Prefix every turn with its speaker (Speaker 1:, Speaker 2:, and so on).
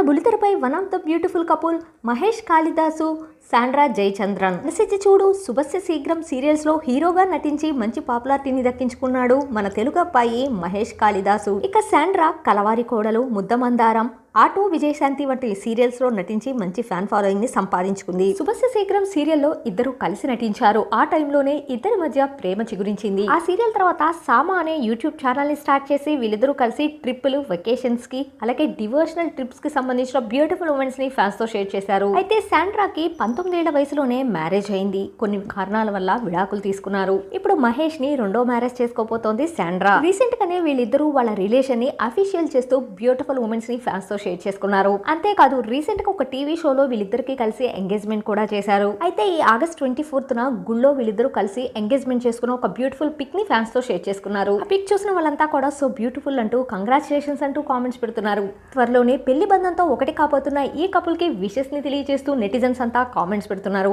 Speaker 1: మన బులితెరపై one of the beautiful couple Mahesh Kalidasu Sandra Jayachandran. Message చూడు. శుభస్య శీఘ్రం సీరియల్స్లో హీరోగా నటించి మంచి పాపులారిటీని దక్కించుకున్నాడు మన తెలుగు అబ్బాయి మహేష్ కాళిదాసు. ఇక శాండ్రా కలవారి కోడలు ముద్దమందారం ఆటో విజయశాంతి వంటి సీరియల్స్లో నటించి మంచి ఫ్యాన్ ఫాలోయింగ్ని సంపాదించుకుంది. శుభస్య శీఘ్రం సీరియల్లో ఇద్దరు కలిసి నటించారు. ఆ టైంలోనే ఇద్దరి మధ్య ప్రేమ చిగురించింది. ఆ సీరియల్ తర్వాత సామా అనే యూట్యూబ్ ఛానల్ని స్టార్ట్ చేసి వీళ్ళిద్దరూ కలిసి ట్రిప్పులు వెకేషన్స్కి అలాగే డివోషనల్ ట్రిప్స్కి సంబంధించిన బ్యూటిఫుల్ మూమెంట్స్ని ఫ్యాన్స్తో షేర్ చేశారు. అయితే శాండ్రాకి పంతొమ్మిదేళ్ళ వయసులోనే మ్యారేజ్ అయింది. కొన్ని కారణాల వల్ల విడాకులు తీసుకున్నారు. ఇప్పుడు మహేష్ని రెండో మ్యారేజ్ చేసుకోబోతోంది శాండ్రా. రీసెంట్ గానే వీళ్ళిద్దరూ వాళ్ళ రిలేషన్ని అఫీషియల్ చేస్తూ బ్యూటిఫుల్ ఉమెన్స్ని ఫ్యాన్స్తో షేర్ చేసుకున్నారు. అంతేకాదు రీసెంట్గా ఒక టీవీ షోలో వీళ్ళిద్దరికి కలిసి ఎంగేజ్మెంట్ కూడా చేశారు. అయితే ఈ ఆగస్ట్ ట్వంటీ ఫోర్త్ న గుళ్ళో వీళ్ళిద్దరూ కలిసి ఎంగేజ్మెంట్ చేసుకున్న ఒక బ్యూటిఫుల్ పిక్ని ఫ్యాన్స్తో షేర్ చేసుకున్నారు. ఆ పిక్ చూసిన వాళ్ళంతా కూడా సో బ్యూటిఫుల్ అంటూ కంగ్రాచులేషన్స్ అంటూ కామెంట్స్ పెడుతున్నారు. త్వరలోనే పెళ్ళి బంధంతో ఒకటి కాబోతున్న ఈ కపుల్కి విషెస్ని తెలియజేస్తూ నెటిజన్స్ అంతా కామెంట్స్ పెడుతున్నారు.